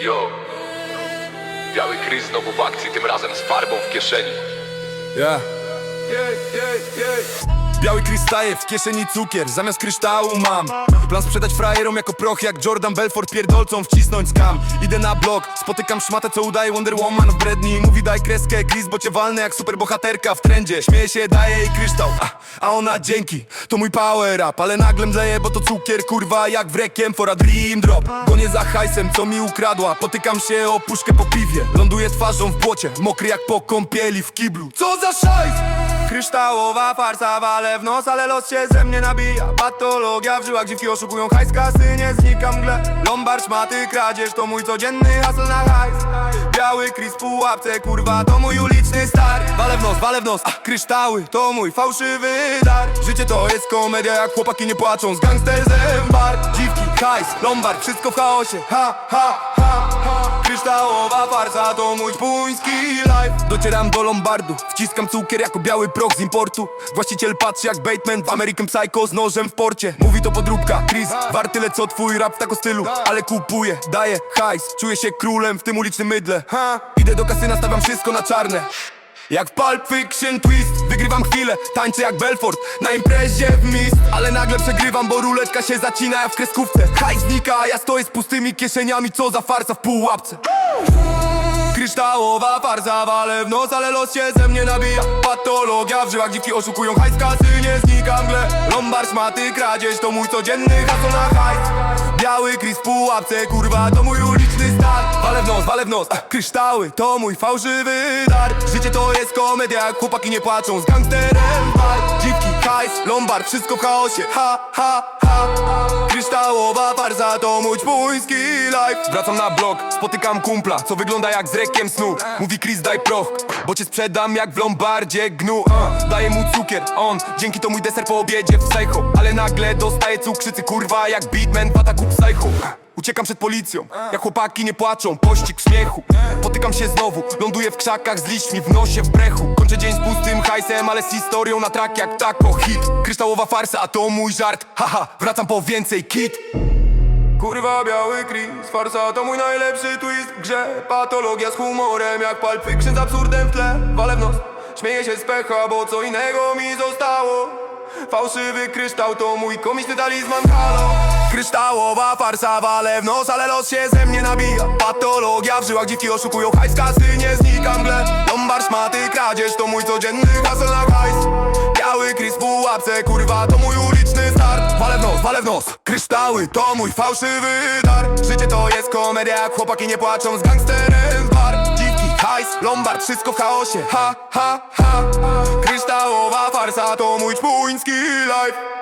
Yo. Biały Chris znowu w akcji, tym razem z farbą w kieszeni. Ja. Biały krystaje, w kieszeni cukier, zamiast kryształu mam. Plan sprzedać frajerom jako proch jak Jordan Belfort Pierdolcą wcisnąć skam. Idę na blok, spotykam szmatę co udaje Wonder Woman w bredni. Mówi daj kreskę, Chris, bo cię walnę jak superbohaterka w trendzie. Śmieje się, daje jej kryształ, a, a ona dzięki To mój power up, ale nagle mdleje, bo to cukier Kurwa jak wrekiem for a dream drop. Gonię za hajsem, co mi ukradła. Potykam się o puszkę po piwie. Ląduję twarzą w błocie, mokry jak po kąpieli w kiblu. Co za szajs! Kryształowa farsa wale w nos, ale los się ze mnie nabija. Patologia w żyłach, dziwki oszukują hajs kasy, nie znika mgle. Lombard, szmaty, kradzież to mój codzienny hustle na hajs. Biały Chris w pułapce, kurwa to mój uliczny Wale w nos, wale w nos, a kryształy to mój fałszywy dar. Życie to jest komedia, jak chłopaki nie płaczą. Z gangsterzem bar. Dziwki, hajs, lombard, wszystko w chaosie, ha, ha, ha, ha. Kryształowa farsa to mój puński life. Docieram do Lombardu, wciskam cukier jako biały proch z importu. Właściciel patrzy jak Bateman w American Psycho z nożem w porcie. Mówi to podróbka, Chris, war tyle co twój rap w tako stylu. Ale kupuję, daję hajs, czuję się królem w tym ulicznym mydle. Ha. Idę do kasyna, stawiam wszystko na czarne jak w Pulp Fiction Twist Wygrywam chwilę, tańczę jak Belfort. Na imprezie w mist Ale nagle przegrywam, bo ruletka się zacina jak w kreskówce. Hajs znika, a ja stoję z pustymi kieszeniami Co za farsa w pułapce. Kryształowa farsa wale w nos, ale los się ze mnie nabija. Patologia w żyłach, dziwki oszukują hajs kasy, nie znika mgle. Lombard, szmaty, kradzież to mój codzienny hasło na hajs. Biały Chris w pułapce, kurwa to mój w nos, wale w nos, kryształy to mój fałszywy dar. Życie to jest komedia, chłopaki nie płaczą. Z gangsterem bar Dziwki, hajs, lombard, wszystko w chaosie, ha, ha, ha. Kryształowa farsa to mój puński life. Wracam na blok, spotykam kumpla, co wygląda jak z rekiem snu. Mówi Chris daj proch, bo cię sprzedam jak w lombardzie gnu. Daję mu cukier, on, dzięki to mój deser po obiedzie w psycho Ale nagle dostaję cukrzycy, kurwa jak beatman w ataku psycho Uciekam przed policją, jak chłopaki nie płaczą, pościg w śmiechu. Potykam się znowu, ląduję w krzakach z liśćmi w nosie w brechu. Kończę dzień z pustym hajsem, ale z historią na trak jak tako hit. Kryształowa farsa, a to mój żart, haha, wracam po więcej kit Kurwa biały Chris, farsa to mój najlepszy twist. W grze Patologia z humorem jak Fiction z absurdem w tle. Wale w nos, śmieję się z pecha, bo co innego mi zostało. Fałszywy kryształ to mój komiczny talizman, halo. Kryształowa farsa wale w nos, ale los się ze mnie nabija. Patologia w żyłach, dziwki oszukują hajs kasy, nie znika mgle. Lombard, szmaty, kradzież to mój codzienny hustle na hajs Biały Chris w pułapce, kurwa to mój uliczny start. Wale w nos, wale w nos, kryształy to mój fałszywy dar. Życie to jest komedia, jak chłopaki nie płaczą z gangsterem w bar. Dziwki, hajs, lombard, wszystko w chaosie, ha, ha, ha. Kryształowa farsa to mój puński life